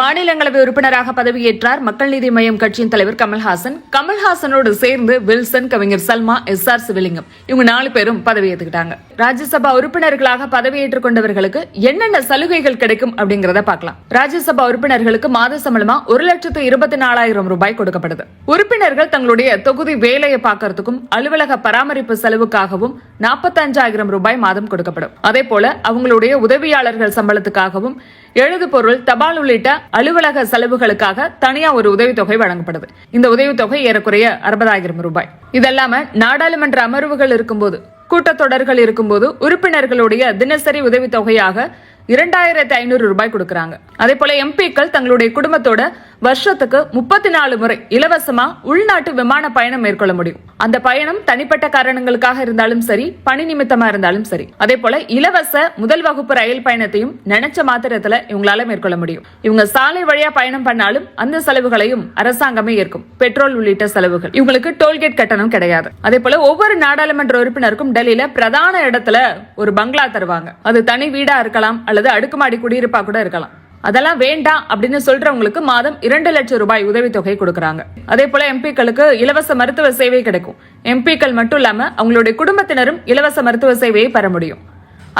மாநிலங்களவை உறுப்பினராக பதவியேற்றார் மக்கள் நீதி மய்யம் கட்சியின் தலைவர் கமல்ஹாசன். கமல்ஹாசனோடு சேர்ந்து வில்சன் கவிஞர் சல்மா எஸ் ஆர் சிவலிங்கம் இவங்க நாலு பேரும் பதவியேற்றுக்கிட்டாங்க. ராஜ்யசபா உறுப்பினர்களாக பதவியேற்றுக் கொண்டவர்களுக்கு என்னென்ன சலுகைகள் கிடைக்கும் அப்படிங்கறத பார்க்கலாம். ராஜ்யசபா உறுப்பினர்களுக்கு மாத சம்பளமா ஒரு லட்சத்து இருபத்தி நாலாயிரம் ரூபாய் கொடுக்கப்படுது. உறுப்பினர்கள் தங்களுடைய தொகுதி வேலையை பார்க்கறதுக்கும் அலுவலக பராமரிப்பு செலவுக்காகவும் நாற்பத்தஞ்சாயிரம் ரூபாய் மாதம் கொடுக்கப்படும். அதே போல அவங்களுடைய உதவியாளர்கள் சம்பளத்துக்காகவும் எழுது பொருள் தபால் உள்ளிட்ட அலுவலக செலவுகளுக்காக தனியா ஒரு உதவித்தொகை வழங்கப்படுது. இந்த உதவித்தொகை ஏறக்குறைய அறுபதாயிரம் ரூபாய். இதல்லாம நாடாளுமன்ற அமர்வுகள் இருக்கும்போது கூட்டத்தொடர்கள் இருக்கும்போது உறுப்பினர்களுடைய தினசரி உதவித்தொகையாக இரண்டாயிரத்தி ஐநூறு ரூபாய் கொடுக்கறாங்க. அதே போல எம்பிக்கள் தங்களுடைய குடும்பத்தோட வருஷத்துக்கு முப்பத்தி நாலு முறை இலவசமா உள்நாட்டு விமான பயணம் மேற்கொள்ள முடியும். அந்த பயணம் தனிப்பட்ட காரணங்களுக்காக இருந்தாலும் சரி பணி நிமித்தமா இருந்தாலும் சரி. அதே போல இலவச முதல் வகுப்பு ரயில் பயணத்தையும் நினைச்ச மாத்திரத்துல இவங்களால மேற்கொள்ள முடியும். இவங்க சாலை வழியா பயணம் பண்ணாலும் அந்த செலவுகளையும் அரசாங்கமே ஏற்கும். பெட்ரோல் உள்ளிட்ட செலவுகள். இவங்களுக்கு டோல்கேட் கட்டணம் கிடையாது. அதே போல ஒவ்வொரு நாடாளுமன்ற உறுப்பினருக்கும் டெல்லியில பிரதான இடத்துல ஒரு பங்களா தருவாங்க. அது தனி வீடா இருக்கலாம் அல்லது அடுக்குமாடி குடியிருப்பா கூட இருக்கலாம். அதெல்லாம் வேண்டாம் அப்படின்னு சொல்றவங்களுக்கு மாதம் இரண்டு லட்சம் ரூபாய் உதவித்தொகை கொடுக்கறாங்க. அதே போல எம்பிக்களுக்கு இலவச மருத்துவ சேவை கிடைக்கும். எம்பிக்கள் மட்டும் இல்லாம அவங்களுடைய குடும்பத்தினரும் இலவச மருத்துவ சேவையை பெற முடியும்.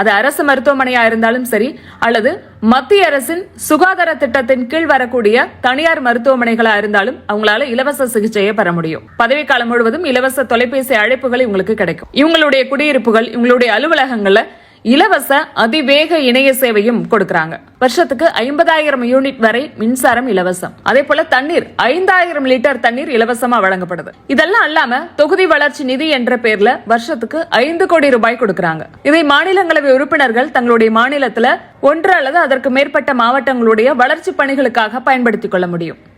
அது அரசு மருத்துவமனையா இருந்தாலும் சரி அல்லது மத்திய அரசின் சுகாதார திட்டத்தின் கீழ் வரக்கூடிய தனியார் மருத்துவமனைகளா இருந்தாலும் அவங்களால இலவச சிகிச்சையை பெற முடியும். பதவிக்காலம் முழுவதும் இலவச தொலைபேசி அழைப்புகள் இவங்களுக்கு கிடைக்கும். இவங்களுடைய குடியிருப்புகள் இவங்களுடைய அலுவலகங்கள்ல இலவச அதிவேக இணைய சேவையும் கொடுக்கறாங்க. வருஷத்துக்கு ஐம்பதாயிரம் யூனிட் வரை மின்சாரம் இலவசம். அதே போல தண்ணீர் ஐந்தாயிரம் லிட்டர் தண்ணீர் இலவசமா வழங்கப்படுது. இதெல்லாம் அல்லாம தொகுதி வளர்ச்சி நிதி என்ற பேர்ல வருஷத்துக்கு ஐந்து கோடி ரூபாய் கொடுக்கறாங்க. இதை மாநிலங்களவை உறுப்பினர்கள் தங்களுடைய மாநிலத்துல ஒன்று அல்லது அதற்கு மேற்பட்ட மாவட்டங்களுடைய வளர்ச்சி பணிகளுக்காக பயன்படுத்திக் கொள்ள முடியும்.